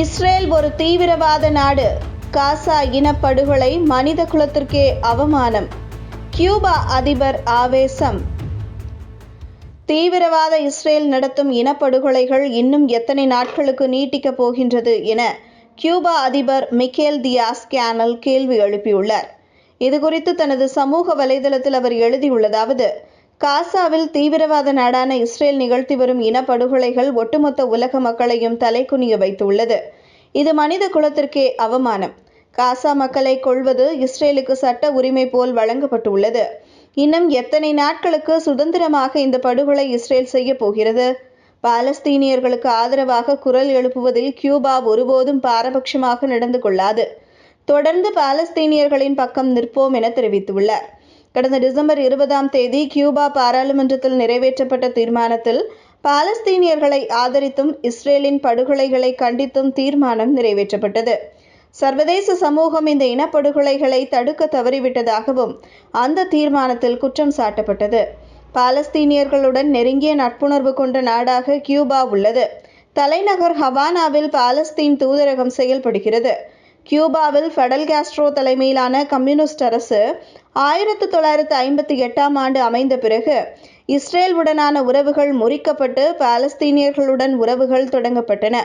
Israel ஒரு தீவிரவாத நாடு. காசா இனப்படுகொலை மனித குலத்திற்கே அவமானம். கியூபா அதிபர் ஆவேசம். தீவிரவாத இஸ்ரேல் நடத்தும் இனப்படுகொலைகள் இன்னும் எத்தனை நாட்களுக்கு நீட்டிக்கப் போகின்றது என கியூபா அதிபர் மிக்கேல் தியாஸ் கேனல் கேள்வி எழுப்பியுள்ளார். இதுகுறித்து தனது சமூக வலைதளத்தில் அவர் எழுதியுள்ளதாவது காசாவில் தீவிரவாத நாடான இஸ்ரேல் நிகழ்த்தி வரும் இனப்படுகொலைகள் ஒட்டுமொத்த உலக மக்களையும் தலைக்குனிய வைத்துள்ளது. இது மனித குலத்திற்கே அவமானம். காசா மக்களை கொள்வது இஸ்ரேலுக்கு சட்ட உரிமை போல் வழங்கப்பட்டுள்ளது. இன்னும் எத்தனை நாட்களுக்கு சுதந்திரமாக இந்த படுகொலை இஸ்ரேல் செய்ய போகிறது? பாலஸ்தீனியர்களுக்கு ஆதரவாக குரல் எழுப்புவதில் கியூபா ஒருபோதும் பாரபட்சமாக நடந்து கொள்ளாது. தொடர்ந்து பாலஸ்தீனியர்களின் பக்கம் நிற்போம் என தெரிவித்துள்ளார். கடந்த டிசம்பர் இருபதாம் தேதி கியூபா பாராளுமன்றத்தில் நிறைவேற்றப்பட்ட தீர்மானத்தில் பாலஸ்தீனியர்களை ஆதரித்தும் இஸ்ரேலின் படுகொலைகளை கண்டித்தும் தீர்மானம் நிறைவேற்றப்பட்டது. சர்வதேச சமூகம் இந்த இனப்படுகொலைகளை தடுக்க தவறிவிட்டதாகவும் அந்த தீர்மானத்தில் குற்றம் சாட்டப்பட்டது. பாலஸ்தீனியர்களுடன் நெருங்கிய நட்புணர்வு கொண்ட நாடாக கியூபா உள்ளது. தலைநகர் ஹவானாவில் பாலஸ்தீன் தூதரகம் செயல்படுகிறது. கியூபாவில் ஃபெடல் காஸ்ட்ரோ தலைமையிலான கம்யூனிஸ்ட் அரசு ஆயிரத்து தொள்ளாயிரத்து ஐம்பத்தி எட்டாம் ஆண்டு அமைந்த பிறகு இஸ்ரேல் உடனான உறவுகள் முறிக்கப்பட்டு பாலஸ்தீனியர்களுடன் உறவுகள் தொடங்கப்பட்டன.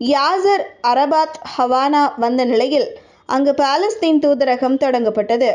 யாசர் அரபாத் ஹவானா வந்த நிலையில் அங்கு பாலஸ்தீன் தூதரகம் தொடங்கப்பட்டது.